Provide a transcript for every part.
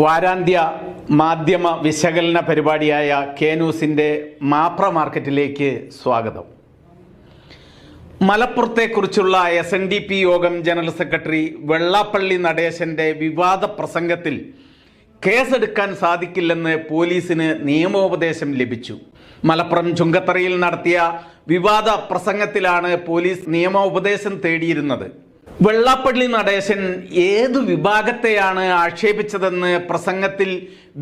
വാരാന്ത്യ മാധ്യമ വിശകലന പരിപാടിയായ കെ ന്യൂസിന്റെ മാപ്ര മാർക്കറ്റിലേക്ക് സ്വാഗതം. മലപ്പുറത്തെക്കുറിച്ചുള്ള എസ് എൻ ഡി പി യോഗം ജനറൽ സെക്രട്ടറി വെള്ളാപ്പള്ളി നടേശന്റെ വിവാദ പ്രസംഗത്തിൽ കേസെടുക്കാൻ സാധിക്കില്ലെന്ന് പോലീസിന് നിയമോപദേശം ലഭിച്ചു. മലപ്പുറം ചുങ്കത്തറയിൽ നടത്തിയ വിവാദ പ്രസംഗത്തിലാണ് പോലീസ് നിയമോപദേശം തേടിയിരുന്നത്. വെള്ളാപ്പള്ളി നടേശൻ ഏതു വിഭാഗത്തെയാണ് ആക്ഷേപിച്ചതെന്ന് പ്രസംഗത്തിൽ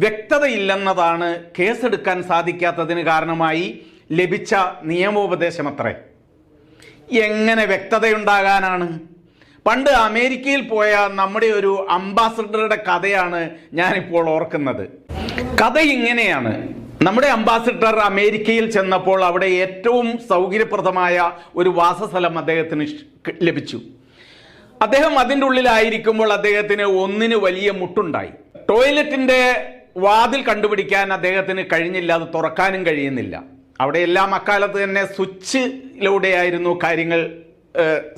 വ്യക്തതയില്ലെന്നതാണ് കേസെടുക്കാൻ സാധിക്കാത്തതിന് കാരണമായി ലഭിച്ച നിയമോപദേശമത്രേ. എങ്ങനെ വ്യക്തതയുണ്ടാകാനാണ്? പണ്ട് അമേരിക്കയിൽ പോയ നമ്മുടെ ഒരു അംബാസഡറുടെ കഥയാണ് ഞാനിപ്പോൾ ഓർക്കുന്നത്. കഥ ഇങ്ങനെയാണ്. നമ്മുടെ അംബാസിഡർ അമേരിക്കയിൽ ചെന്നപ്പോൾ അവിടെ ഏറ്റവും സൗകര്യപ്രദമായ ഒരു വാസസ്ഥലം അദ്ദേഹത്തിന് ലഭിച്ചു. അദ്ദേഹം അതിന്റെ ഉള്ളിലായിരിക്കുമ്പോൾ അദ്ദേഹത്തിന് ഒന്നിന് വലിയ മുട്ടുണ്ടായി. ടോയ്ലറ്റിന്റെ വാതിൽ കണ്ടുപിടിക്കാൻ അദ്ദേഹത്തിന് കഴിഞ്ഞില്ല അത് തുറക്കാനും കഴിയുന്നില്ല. അവിടെ എല്ലാം അക്കാലത്ത് തന്നെ സ്വിച്ചിലൂടെയായിരുന്നു കാര്യങ്ങൾ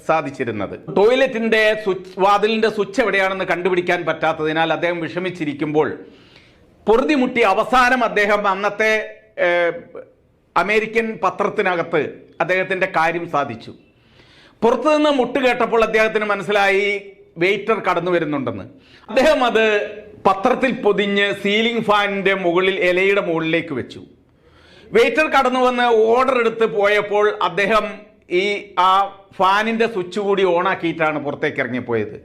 സാധിച്ചിരുന്നത്. ടോയ്ലറ്റിന്റെ സ്വിച്ച് വാതിലിന്റെ സ്വിച്ച് എവിടെയാണെന്ന് കണ്ടുപിടിക്കാൻ പറ്റാത്തതിനാൽ അദ്ദേഹം വിഷമിച്ചിരിക്കുമ്പോൾ പൊറുതിമുട്ടി അവസാനം അദ്ദേഹം അന്നത്തെ അമേരിക്കൻ പത്രത്തിനകത്ത് അദ്ദേഹത്തിന്റെ കാര്യം സാധിച്ചു. പുറത്തു നിന്ന് മുട്ട് കേട്ടപ്പോൾ അദ്ദേഹത്തിന് മനസ്സിലായി വെയിറ്റർ കടന്നു വരുന്നുണ്ടെന്ന്. അദ്ദേഹം അത് പത്രത്തിൽ പൊതിഞ്ഞ് സീലിംഗ് ഫാനിന്റെ മുകളിൽ ഇലയുടെ മുകളിലേക്ക് വെച്ചു. വെയിറ്റർ കടന്നു വന്ന് ഓർഡർ എടുത്ത് പോയപ്പോൾ അദ്ദേഹം ഈ ആ ഫാനിന്റെ സ്വിച്ച് കൂടി ഓണാക്കിയിട്ടാണ് പുറത്തേക്ക് ഇറങ്ങിപ്പോയത്.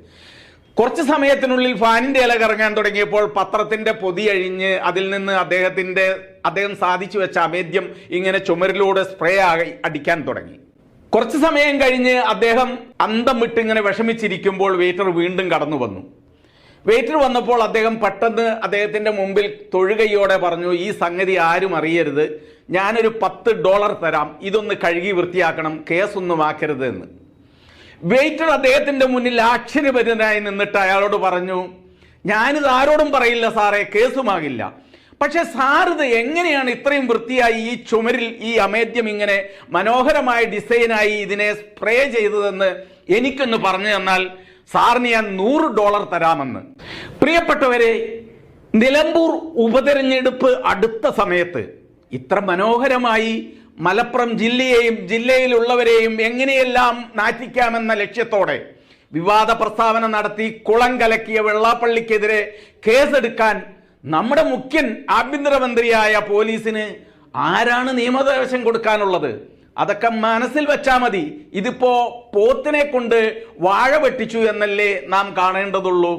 കുറച്ച് സമയത്തിനുള്ളിൽ ഫാനിന്റെ ഇല കറങ്ങാൻ തുടങ്ങിയപ്പോൾ പത്രത്തിന്റെ പൊതി അഴിഞ്ഞ് അതിൽ നിന്ന് അദ്ദേഹത്തിന്റെ അദ്ദേഹം സാധിച്ചു വെച്ച അമേദ്യം ഇങ്ങനെ ചുമരിലൂടെ സ്പ്രേ ആയി അടിക്കാൻ തുടങ്ങി. കുറച്ച് സമയം കഴിഞ്ഞ് അദ്ദേഹം അന്തം വിട്ടിങ്ങനെ വിഷമിച്ചിരിക്കുമ്പോൾ വെയിറ്റർ വീണ്ടും കടന്നു വന്നു. വെയിറ്റർ വന്നപ്പോൾ അദ്ദേഹം പെട്ടെന്ന് അദ്ദേഹത്തിന്റെ മുമ്പിൽ തൊഴുകയോടെ പറഞ്ഞു ഈ സംഗതി ആരും അറിയരുത്. ഞാനൊരു പത്ത് ഡോളർ തരാം. ഇതൊന്ന് കഴുകി വൃത്തിയാക്കണം. കേസൊന്നും ആക്കരുത് എന്ന്. വെയിറ്റർ അദ്ദേഹത്തിന്റെ മുന്നിൽ ആക്ഷേപരനായി നിന്നിട്ട് അയാളോട് പറഞ്ഞു ഞാനിത് ആരോടും പറയില്ല സാറേ. കേസുമാകില്ല. പക്ഷെ സാറിത് എങ്ങനെയാണ് ഇത്രയും വൃത്തിയായി ഈ ചുമരിൽ ഈ അമേദ്യം ഇങ്ങനെ മനോഹരമായ ഡിസൈനായി ഇതിനെ സ്പ്രേ ചെയ്തതെന്ന് എനിക്കൊന്ന് പറഞ്ഞു തന്നാൽ സാറിന് ഞാൻ നൂറ് ഡോളർ തരാമെന്ന്. പ്രിയപ്പെട്ടവരെ നിലമ്പൂർ ഉപതെരഞ്ഞെടുപ്പ് അടുത്ത സമയത്ത് ഇത്ര മനോഹരമായി മലപ്പുറം ജില്ലയെയും ജില്ലയിലുള്ളവരെയും എങ്ങനെയെല്ലാം നാറ്റിക്കാമെന്ന ലക്ഷ്യത്തോടെ വിവാദ പ്രസ്താവന നടത്തി കുളം കലക്കിയ വെള്ളാപ്പള്ളിക്കെതിരെ കേസെടുക്കാൻ നമ്മുടെ മുഖ്യൻ ആഭ്യന്തരമന്ത്രിയായ പോലീസിന് ആരാണ് നിയമോപദേശം കൊടുക്കാനുള്ളത്? അതൊക്കെ മനസ്സിൽ വെച്ചാ മതി. ഇതിപ്പോ പോത്തിനെ കൊണ്ട് വാഴ വെട്ടിച്ചു എന്നല്ലേ നാം കാണേണ്ടതുള്ളൂ.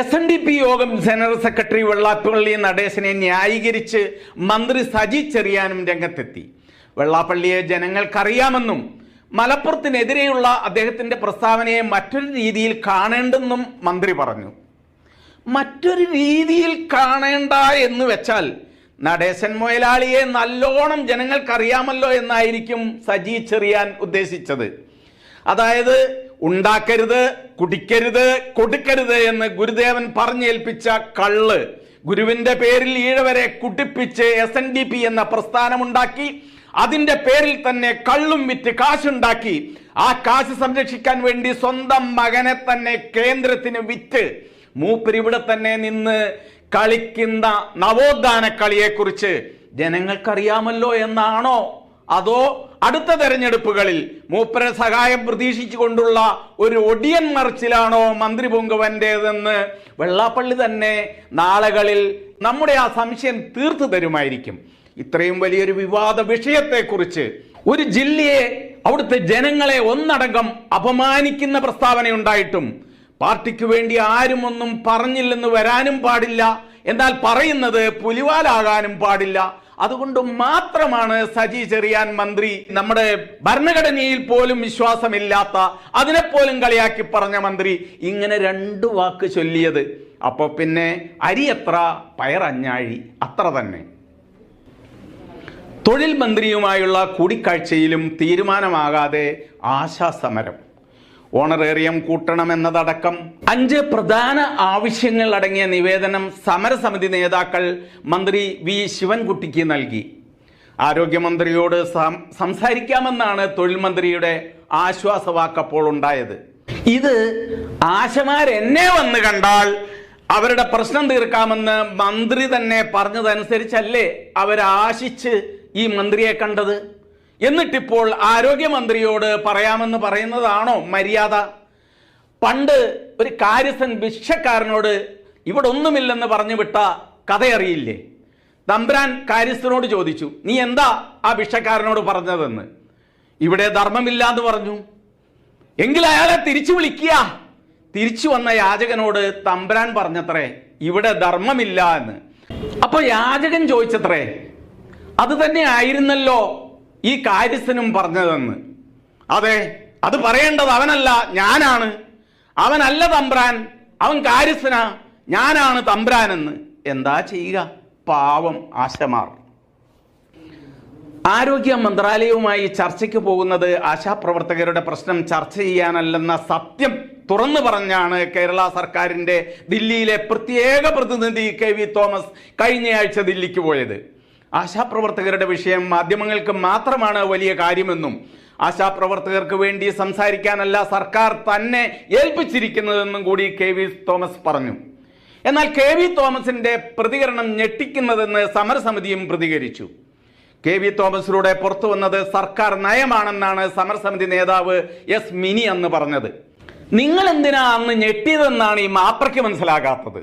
എസ് എൻ ഡി പി യോഗം ജനറൽ സെക്രട്ടറി വെള്ളാപ്പള്ളി നടേശനെ ന്യായീകരിച്ച് മന്ത്രി സജി ചെറിയാനും രംഗത്തെത്തി. വെള്ളാപ്പള്ളിയെ ജനങ്ങൾക്കറിയാമെന്നും മലപ്പുറത്തിനെതിരെയുള്ള അദ്ദേഹത്തിന്റെ പ്രസ്താവനയെ മറ്റൊരു രീതിയിൽ കാണേണ്ടെന്നും മന്ത്രി പറഞ്ഞു. മറ്റൊരു രീതിയിൽ കാണേണ്ട എന്ന് വെച്ചാൽ നടേശൻ മുയലാളിയെ നല്ലോണം ജനങ്ങൾക്കറിയാമല്ലോ എന്നായിരിക്കും സജി ചെറിയാൻ ഉദ്ദേശിച്ചത്. അതായത് ഉണ്ടാക്കരുത് കുടിക്കരുത് കൊടുക്കരുത് എന്ന് ഗുരുദേവൻ പറഞ്ഞേൽപ്പിച്ച കള്ള് ഗുരുവിന്റെ പേരിൽ ഈഴവരെ കുടിപ്പിച്ച് എസ് എൻ ഡി പി എന്ന പ്രസ്ഥാനമുണ്ടാക്കി അതിന്റെ പേരിൽ തന്നെ കള്ളും വിറ്റ് കാശുണ്ടാക്കി ആ കാശ് സംരക്ഷിക്കാൻ വേണ്ടി സ്വന്തം മകനെ തന്നെ കേന്ദ്രത്തിന് വിറ്റ് മൂപ്പരിവിടെ തന്നെ നിന്ന് കളിക്കുന്ന നവോത്ഥാന കളിയെക്കുറിച്ച് ജനങ്ങൾക്കറിയാമല്ലോ എന്നാണോ? അതോ അടുത്ത തെരഞ്ഞെടുപ്പുകളിൽ മൂപ്പര സഹായം പ്രതീക്ഷിച്ചുകൊണ്ടുള്ള ഒരു ഒടിയൻ മറിച്ചിലാണോ മന്ത്രി പൊങ്കുവന്റേതെന്ന് വെള്ളാപ്പള്ളി തന്നെ നാളുകളിൽ നമ്മുടെ ആ സംശയം തീർത്തു തരുമായിരിക്കും. ഇത്രയും വലിയൊരു വിവാദ വിഷയത്തെക്കുറിച്ച് ഒരു ജില്ലയെ അവിടുത്തെ ജനങ്ങളെ ഒന്നടങ്കം അപമാനിക്കുന്ന പ്രസ്താവനയുണ്ടായിട്ടും പാർട്ടിക്ക് വേണ്ടി ആരും ഒന്നും പറഞ്ഞില്ലെന്ന് വരാനും പാടില്ല. എന്നാൽ പറയുന്നത് പുലിവാലാകാനും പാടില്ല. അതുകൊണ്ട് മാത്രമാണ് സജി ചെറിയാൻ മന്ത്രി നമ്മുടെ ഭരണഘടനയിൽ പോലും വിശ്വാസമില്ലാത്ത അതിനെപ്പോലും കളിയാക്കി പറഞ്ഞ മന്ത്രി ഇങ്ങനെ രണ്ടു വാക്ക് ചൊല്ലിയത്. അപ്പൊ പിന്നെ അരി എത്ര പയറഞ്ഞാഴി അത്ര തന്നെ. തൊഴിൽ മന്ത്രിയുമായുള്ള കൂടിക്കാഴ്ചയിലും തീരുമാനമാകാതെ ആശാസമരം. ഓണറേറിയം കൂട്ടണം എന്നതടക്കം അഞ്ച് പ്രധാന ആവശ്യങ്ങൾ അടങ്ങിയ നിവേദനം സമരസമിതി നേതാക്കൾ മന്ത്രി വി ശിവൻകുട്ടിക്ക് നൽകി. ആരോഗ്യമന്ത്രിയോട് സംസാരിക്കാമെന്നാണ് തൊഴിൽ മന്ത്രിയുടെ ആശ്വാസവാക്കപ്പോൾ ഉണ്ടായത്. ഇത് ആശമാരെന്നെ വന്ന് കണ്ടാൽ അവരുടെ പ്രശ്നം തീർക്കാമെന്ന് മന്ത്രി തന്നെ പറഞ്ഞതനുസരിച്ചല്ലേ അവരാശിച്ച് ഈ മന്ത്രിയെ കണ്ടത്? എന്നിട്ടിപ്പോൾ ആരോഗ്യമന്ത്രിയോട് പറയാമെന്ന് പറയുന്നതാണോ മര്യാദ? പണ്ട് ഒരു കാര്യസ്ഥൻ ഭിക്ഷക്കാരനോട് ഇവിടെ ഒന്നുമില്ലെന്ന് പറഞ്ഞു വിട്ട കഥയറിയില്ലേ തമ്പ്രാൻ കാര്യസ്ഥനോട് ചോദിച്ചു നീ എന്താ ആ ഭിക്ഷക്കാരനോട് പറഞ്ഞതെന്ന്? ഇവിടെ ധർമ്മമില്ല എന്ന് പറഞ്ഞു. എങ്കിൽ അയാളെ തിരിച്ചു വിളിക്കുക. തിരിച്ചു വന്ന യാചകനോട് തമ്പ്രാൻ പറഞ്ഞത്രേ ഇവിടെ ധർമ്മമില്ല എന്ന് അപ്പൊ യാചകൻ ചോദിച്ചത്രേ അത് തന്നെ ആയിരുന്നല്ലോ ഈ കാര്യസ്ഥനും പറഞ്ഞതെന്ന്. അതെ അത് പറയേണ്ടത് അവനല്ല ഞാനാണ്. അവനല്ല തമ്പ്രാൻ അവൻ കാര്യസ്ഥന ഞാനാണ് തമ്പ്രാനെന്ന്. എന്താ ചെയ്യുക? പാവം ആശമാർ. ആരോഗ്യ മന്ത്രാലയവുമായി ചർച്ചയ്ക്ക് പോകുന്നത് ആശാപ്രവർത്തകരുടെ പ്രശ്നം ചർച്ച ചെയ്യാനല്ലെന്ന സത്യം തുറന്നു പറഞ്ഞാണ് കേരള സർക്കാരിന്റെ ദില്ലിയിലെ പ്രത്യേക പ്രതിനിധി കെ വി തോമസ് കഴിഞ്ഞയാഴ്ച ദില്ലിക്ക് പോയത്. ആശാപ്രവർത്തകരുടെ വിഷയം മാധ്യമങ്ങൾക്ക് മാത്രമാണ് വലിയ കാര്യമെന്നും ആശാപ്രവർത്തകർക്ക് വേണ്ടി സംസാരിക്കാനല്ല സർക്കാർ തന്നെ ഏൽപ്പിച്ചിരിക്കുന്നതെന്നും കൂടി കെ വി തോമസ് പറഞ്ഞു. എന്നാൽ കെ വി തോമസിന്റെ പ്രതികരണം ഞെട്ടിക്കുന്നതെന്ന് സമരസമിതിയും പ്രതികരിച്ചു. കെ വി തോമസിലൂടെ പുറത്തു വന്നത് സർക്കാർ നയമാണെന്നാണ് സമരസമിതി നേതാവ് എസ് മിനി അന്ന് പറഞ്ഞത്. നിങ്ങൾ എന്തിനാ അന്ന് ഞെട്ടിയതെന്നാണ് ഈ മാപ്രയ്ക്ക് മനസ്സിലാകാത്തത്.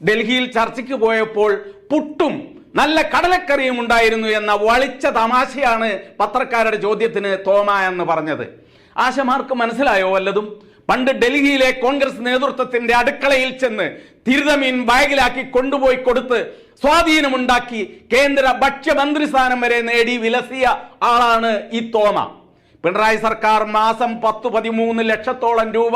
ഡൽഹിയിൽ ചർച്ചയ്ക്ക് പോയപ്പോൾ പുട്ടും നല്ല കടലക്കറിയും ഉണ്ടായിരുന്നു എന്ന വളിച്ച തമാശയാണ് പത്രക്കാരുടെ ചോദ്യത്തിന് തോമ എന്ന് പറഞ്ഞത്. ആശമാർക്ക് മനസ്സിലായോ വല്ലതും? പണ്ട് ഡൽഹിയിലെ കോൺഗ്രസ് നേതൃത്വത്തിന്റെ അടുക്കളയിൽ ചെന്ന് തിരുതമീൻ ബാഗിലാക്കി കൊണ്ടുപോയി കൊടുത്ത് സ്വാധീനമുണ്ടാക്കി കേന്ദ്ര ഭക്ഷ്യമന്ത്രി സ്ഥാനം വരെ നേടി വിലസിയ ആളാണ് ഈ തോമ. പിണറായി സർക്കാർ മാസം പത്ത് പതിമൂന്ന് ലക്ഷത്തോളം രൂപ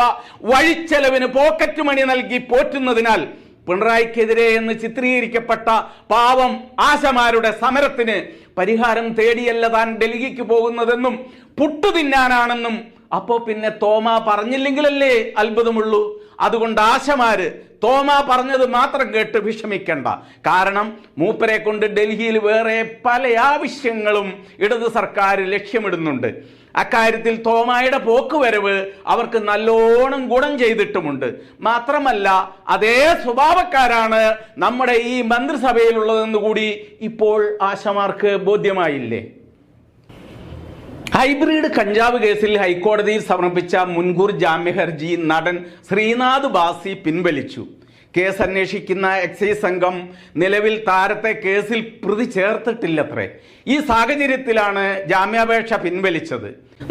വഴിച്ചെലവിന് പോക്കറ്റ് മണി നൽകി പോറ്റുന്നതിനാൽ പിണറായിക്കെതിരെ എന്ന് ചിത്രീകരിക്കപ്പെട്ട പാവം ആശമാരുടെ സമരത്തിന് പരിഹാരം തേടിയല്ല താൻ ഡൽഹിക്ക് പോകുന്നതെന്നും പുട്ടു തിന്നാനാണെന്നും അപ്പോ പിന്നെ തോമ പറഞ്ഞില്ലെങ്കിലല്ലേ അത്ഭുതമുള്ളൂ. അതുകൊണ്ട് ആശമാര് തോമ പറഞ്ഞത് മാത്രം കേട്ട് വിഷമിക്കണ്ട. കാരണം മൂപ്പരെ കൊണ്ട് ഡൽഹിയിൽ വേറെ പല ആവശ്യങ്ങളും ഇടത് സർക്കാർ ലക്ഷ്യമിടുന്നുണ്ട്. അക്കാര്യത്തിൽ തോമായുടെ പോക്കുവരവ് അവർക്ക് നല്ലോണം ഗുണം ചെയ്തിട്ടുമുണ്ട്. മാത്രമല്ല അതേ സ്വഭാവക്കാരാണ് നമ്മുടെ ഈ മന്ത്രിസഭയിലുള്ളതെന്ന് കൂടി ഇപ്പോൾ ആശമാർക്ക് ബോധ്യമായില്ലേ? ഹൈബ്രിഡ് കഞ്ചാവ് കേസിൽ ഹൈക്കോടതിയിൽ സമർപ്പിച്ച മുൻകൂർ ജാമ്യ ഹർജി നടൻ ശ്രീനാഥ് ബാസി പിൻവലിച്ചു. കേസ് അന്വേഷിക്കുന്ന എക്സൈസ് സംഘം നിലവിൽ താരത്തെ കേസിൽ പ്രതി ചേർത്തിട്ടില്ലത്രേ. ഈ സാഹചര്യത്തിലാണ് ജാമ്യാപേക്ഷ പിൻവലിച്ചത്.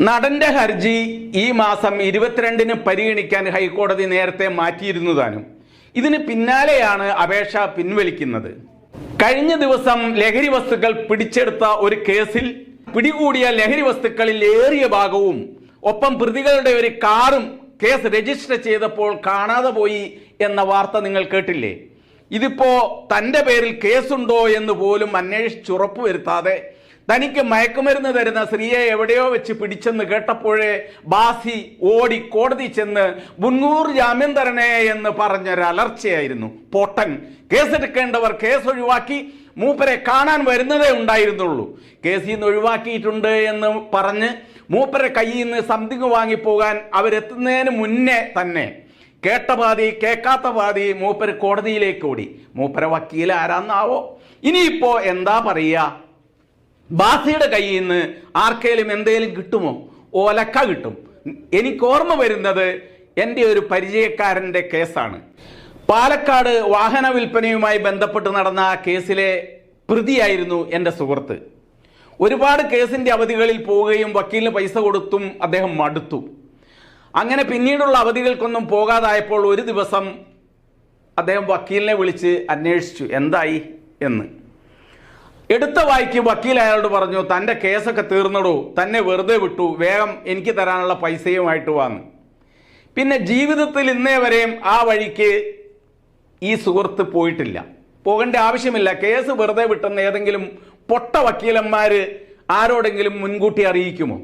നടന്റെ ഹർജി ഈ മാസം ഇരുപത്തിരണ്ടിന് പരിഗണിക്കാൻ ഹൈക്കോടതി നേരത്തെ മാറ്റിയിരുന്നതാനും ഇതിന് പിന്നാലെയാണ് അപേക്ഷ പിൻവലിക്കുന്നത്. കഴിഞ്ഞ ദിവസം ലഹരി വസ്തുക്കൾ പിടിച്ചെടുത്ത ഒരു കേസിൽ പിടികൂടിയ ലഹരി വസ്തുക്കളിൽ ഏറിയ ഭാഗവും ഒപ്പം പ്രതികളുടെ ഒരു കാറും കേസ് രജിസ്റ്റർ ചെയ്തപ്പോൾ കാണാതെ പോയി എന്ന വാർത്ത നിങ്ങൾ കേട്ടില്ലേ? ഇതിപ്പോ തന്റെ പേരിൽ കേസുണ്ടോ എന്ന് പോലും അന്വേഷിച്ചുറപ്പ് വരുത്താതെ തനിക്ക് മയക്കുമരുന്ന് തരുന്ന സ്ത്രീയെ എവിടെയോ വെച്ച് പിടിച്ചെന്ന് കേട്ടപ്പോഴേ ബാസി ഓടി കോടതി ചെന്ന് മുൻകൂർ ജാമ്യം തരണേ എന്ന് പറഞ്ഞൊരു അലർച്ചയായിരുന്നു പൊട്ടൻ. കേസെടുക്കേണ്ടവർ കേസ് ഒഴിവാക്കി മൂപ്പരെ കാണാൻ വരുന്നതേ ഉണ്ടായിരുന്നുള്ളൂ. കേസിൽ നിന്ന് ഒഴിവാക്കിയിട്ടുണ്ട് എന്ന് പറഞ്ഞ് മൂപ്പരെ കയ്യിൽ നിന്ന് സംതിങ് വാങ്ങിപ്പോകാൻ അവരെത്തുന്നതിന് മുന്നേ തന്നെ കേട്ട പാതി കേൾക്കാത്ത പാതി മൂപ്പര് കോടതിയിലേക്ക് ഓടി. മൂപ്പര വക്കീൽ ആരാന്നാവോ? ഇനിയിപ്പോ എന്താ പറയുക ബാസിയുടെ കയ്യിൽ നിന്ന് ആർക്കേലും എന്തേലും കിട്ടുമോ? ഓലക്ക കിട്ടും. എനിക്ക് ഓർമ്മ വരുന്നത് എന്റെ ഒരു പരിചയക്കാരന്റെ കേസാണ്. പാലക്കാട് വാഹന വിൽപ്പനയുമായി ബന്ധപ്പെട്ട് നടന്ന കേസിലെ പ്രതിയായിരുന്നു എന്റെ സുഹൃത്ത്. ഒരുപാട് കേസിന്റെ അവധികളിൽ പോവുകയും വക്കീലിന് പൈസ കൊടുത്തും അദ്ദേഹം മടുത്തു. അങ്ങനെ പിന്നീടുള്ള അവധികൾക്കൊന്നും പോകാതായപ്പോൾ ഒരു ദിവസം അദ്ദേഹം വക്കീലിനെ വിളിച്ച് അന്വേഷിച്ചു എന്തായി? എന്ന്. എടുത്ത വായിക്ക് വക്കീൽ അയാളോട് പറഞ്ഞു തന്റെ കേസൊക്കെ തീർന്നടൂ തന്നെ വെറുതെ വിട്ടു വേഗം എനിക്ക് തരാനുള്ള പൈസയുമായിട്ട് വാന്ന് പിന്നെ ജീവിതത്തിൽ ഇന്നേ വരെയും ആ വഴിക്ക് ഈ സുഹൃത്ത് പോയിട്ടില്ല. പോകേണ്ട ആവശ്യമില്ല. കേസ് വെറുതെ വിട്ടെന്ന് ഏതെങ്കിലും പൊട്ട വക്കീലന്മാർ ആരോടെങ്കിലും മുൻകൂട്ടി അറിയിക്കുമോ?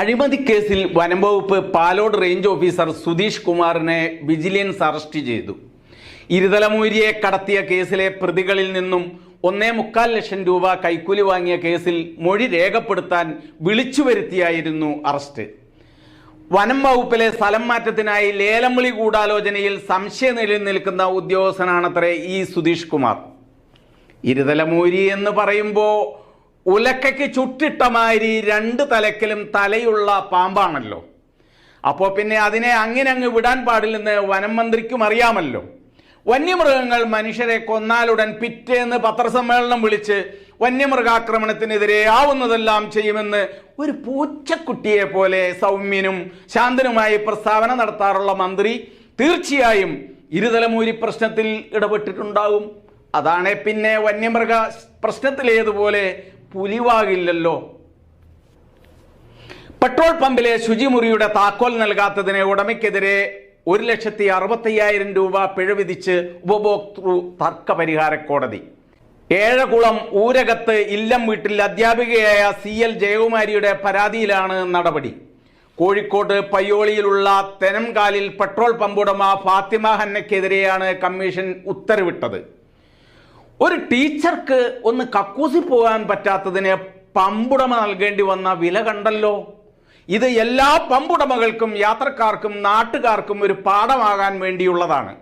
അഴിമതി കേസിൽ വനംവകുപ്പ് പാലോട് റേഞ്ച് ഓഫീസർ സുധീഷ് കുമാറിനെ വിജിലൻസ് അറസ്റ്റ് ചെയ്തു. ഇരുതലമൂരിയെ കടത്തിയ കേസിലെ പ്രതികളിൽ നിന്നും ഒന്നേ മുക്കാൽ ലക്ഷം രൂപ കൈക്കൂലി വാങ്ങിയ കേസിൽ മൊഴി രേഖപ്പെടുത്താൻ വിളിച്ചു വരുത്തിയായിരുന്നു അറസ്റ്റ്. വനം വകുപ്പിലെ സ്ഥലം മാറ്റത്തിനായി ലേലം ഗൂഢാലോചനയിൽ സംശയം നിലനിൽക്കുന്ന ഉദ്യോഗസ്ഥനാണത്രേ ഈ സുധീഷ് കുമാർ. ഇരുതലമൂരി എന്ന് പറയുമ്പോൾ ഉലക്കയ്ക്ക് ചുട്ടിട്ട മാതിരി രണ്ട് തലക്കിലും തലയുള്ള പാമ്പാണല്ലോ. അപ്പോൾ പിന്നെ അതിനെ അങ്ങനെ അങ്ങ് വിടാൻ പാടില്ലെന്ന് വനം മന്ത്രിക്കും അറിയാമല്ലോ. വന്യമൃഗങ്ങൾ മനുഷ്യരെ കൊന്നാലുടൻ പിറ്റേന്ന് പത്രസമ്മേളനം വിളിച്ച് വന്യമൃഗാക്രമണത്തിനെതിരെ ആവുന്നതെല്ലാം ചെയ്യുമെന്ന് ഒരു പൂച്ചക്കുട്ടിയെ പോലെ സൗമ്യനും ശാന്തനുമായി പ്രസ്താവന നടത്താറുള്ള മന്ത്രി തീർച്ചയായും ഇരുതലമൂരി പ്രശ്നത്തിൽ ഇടപെട്ടിട്ടുണ്ടാകും. അതാണ് പിന്നെ വന്യമൃഗ പ്രശ്നത്തിലേതുപോലെ പുലിവാകില്ലല്ലോ. പെട്രോൾ പമ്പിലെ ശുചിമുറിയുടെ താക്കോൽ നൽകാത്തതിന് ഉടമയ്ക്കെതിരെ ഒരു ലക്ഷത്തി അറുപത്തയ്യായിരം രൂപ പിഴ വിധിച്ച് ഉപഭോക്തൃ തർക്ക പരിഹാര കോടതി. ഏഴകുളം ഊരകത്ത് ഇല്ലം വീട്ടിൽ അധ്യാപികയായ സി എൽ ജയകുമാരിയുടെ പരാതിയിലാണ് നടപടി. കോഴിക്കോട് പയ്യോളിയിലുള്ള തെനംകാലിൽ പെട്രോൾ പമ്പുടമ ഫാത്തിമ ഹന്നയ്ക്കെതിരെയാണ് കമ്മീഷൻ ഉത്തരവിട്ടത്. ഒരു ടീച്ചർക്ക് ഒന്ന് കക്കൂസി പോകാൻ പറ്റാത്തതിന് പമ്പുടമ നൽകേണ്ടി വന്ന വില കണ്ടല്ലോ? ഇത് എല്ലാ പമ്പുടമകൾക്കും യാത്രക്കാർക്കും നാട്ടുകാർക്കും ഒരു പാഠമാകാൻ വേണ്ടിയുള്ളതാണ്.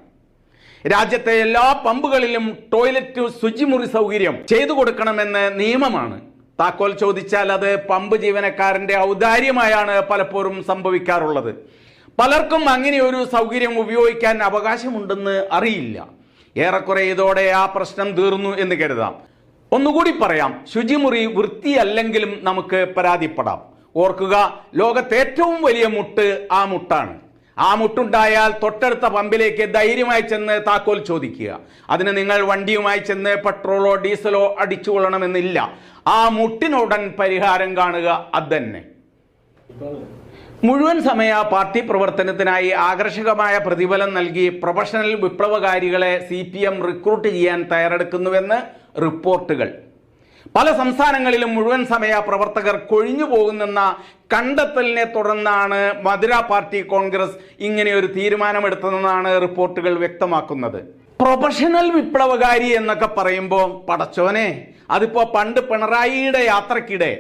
രാജ്യത്തെ എല്ലാ പമ്പുകളിലും ടോയ്ലറ്റ് ശുചിമുറി സൗകര്യം ചെയ്തു കൊടുക്കണമെന്ന് നിയമമാണ്. താക്കോൽ ചോദിച്ചാൽ അത് പമ്പ് ജീവനക്കാരന്റെ ഔദാര്യമായാണ് പലപ്പോഴും സംഭവിക്കാറുള്ളത്. പലർക്കും അങ്ങനെ ഒരു സൗകര്യം ഉപയോഗിക്കാൻ അവകാശമുണ്ടെന്ന് അറിയില്ല. ഏറെക്കുറെ ഇതോടെ ആ പ്രശ്നം തീർന്നു എന്ന് കരുതാം. ഒന്നുകൂടി പറയാം ശുചിമുറി വൃത്തിയല്ലെങ്കിലും നമുക്ക് പരാതിപ്പെടാം. ഓർക്കുക ലോകത്തേറ്റവും വലിയ മുട്ട് ആ മുട്ടാണ്. ആ മുട്ടുണ്ടായാൽ തൊട്ടടുത്ത പമ്പിലേക്ക് ധൈര്യമായി ചെന്ന് താക്കോൽ ചോദിക്കുക. അതിന് നിങ്ങൾ വണ്ടിയുമായി ചെന്ന് പെട്രോളോ ഡീസലോ അടിച്ചു കൊള്ളണമെന്നില്ല ആ മുട്ടിനുടൻ പരിഹാരം കാണുക അതന്നെ. മുഴുവൻ സമയ പാർട്ടി പ്രവർത്തനത്തിനായി ആകർഷകമായ പ്രതിഫലം നൽകി പ്രൊഫഷണൽ വിപ്ലവകാരികളെ സി റിക്രൂട്ട് ചെയ്യാൻ തയ്യാറെടുക്കുന്നുവെന്ന് റിപ്പോർട്ടുകൾ. പല സംസ്ഥാനങ്ങളിലും മുഴുവൻ സമയ പ്രവർത്തകർ കൊഴിഞ്ഞു പോകുന്നെന്ന കണ്ടെത്തലിനെ തുടർന്നാണ് മധുര പാർട്ടി കോൺഗ്രസ് ഇങ്ങനെ ഒരു തീരുമാനമെടുത്തതെന്നാണ് റിപ്പോർട്ടുകൾ വ്യക്തമാക്കുന്നത്. പ്രൊഫഷണൽ വിപ്ലവകാരി എന്നൊക്കെ പറയുമ്പോൾ പടച്ചോനെ അതിപ്പോൾ പണ്ട് പിണറായിയുടെ യാത്രക്കിടെ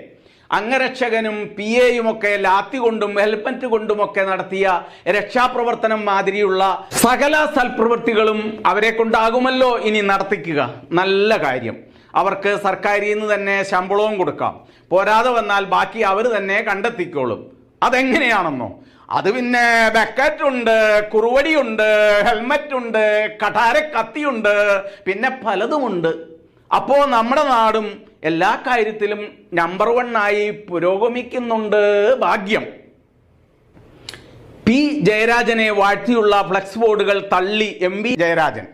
അംഗരക്ഷകനും പി എയും ഒക്കെ ലാത്തി കൊണ്ടും ഹെൽമറ്റ് കൊണ്ടുമൊക്കെ നടത്തിയ രക്ഷാപ്രവർത്തനം മാതിരിയുള്ള സകല സൽപ്രവൃത്തികളും അവരെ കൊണ്ടാകുമല്ലോ ഇനി നടത്തിക്കുക. നല്ല കാര്യം. അവർക്ക് സർക്കാരിൽ നിന്ന് തന്നെ ശമ്പളവും കൊടുക്കാം. പോരാതെ വന്നാൽ ബാക്കി അവർ തന്നെ കണ്ടെത്തിക്കോളും. അതെങ്ങനെയാണെന്നോ? അത് പിന്നെ ബക്കറ്റ് ഉണ്ട് കുറുവടിയുണ്ട് ഹെൽമറ്റ് ഉണ്ട് കഠാര കത്തിയുണ്ട് പിന്നെ പലതുമുണ്ട്. അപ്പോൾ നമ്മുടെ നാടും എല്ലാ കാര്യത്തിലും നമ്പർ വൺ ആയി പുരോഗമിക്കുന്നുണ്ട് ഭാഗ്യം. പി ജയരാജനെ വാഴ്ത്തിയുള്ള ഫ്ലക്സ് ബോർഡുകൾ തള്ളി എം വി ജയരാജൻ.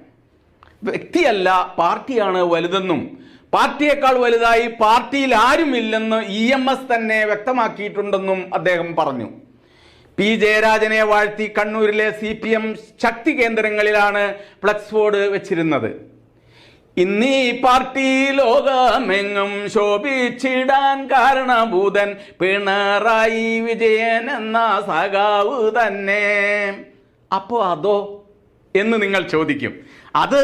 വ്യക്തിയല്ല പാർട്ടിയാണ് വലുതെന്നും പാർട്ടിയേക്കാൾ വലുതായി പാർട്ടിയിൽ ആരുമില്ലെന്ന് ഇ എം എസ് തന്നെ വ്യക്തമാക്കിയിട്ടുണ്ടെന്നും അദ്ദേഹം പറഞ്ഞു. പി ജയരാജനെ വാഴ്ത്തി കണ്ണൂരിലെ സി പി എം ശക്തി കേന്ദ്രങ്ങളിലാണ് ഫ്ലക്സ് ബോർഡ് വെച്ചിരുന്നത്. ഇന്നീ പാർട്ടി ലോകമെങ്ങും ശോഭിച്ചിടാൻ കാരണഭൂതൻ പിണറായി വിജയൻ എന്ന സഖാവ് തന്നെ. അപ്പോ അതോ എന്ന് നിങ്ങൾ ചോദിക്കും. അത്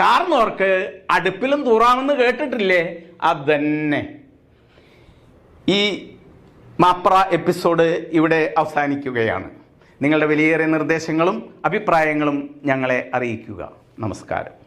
കാർന്നോർക്ക് അടുപ്പിലും തൂറാമെന്ന് കേട്ടിട്ടില്ലേ? അതന്നെ. ഈ മാപ്ര എപ്പിസോഡ് ഇവിടെ അവസാനിക്കുകയാണ്. നിങ്ങളുടെ വിലയേറിയ നിർദ്ദേശങ്ങളും അഭിപ്രായങ്ങളും ഞങ്ങളെ അറിയിക്കുക. നമസ്കാരം.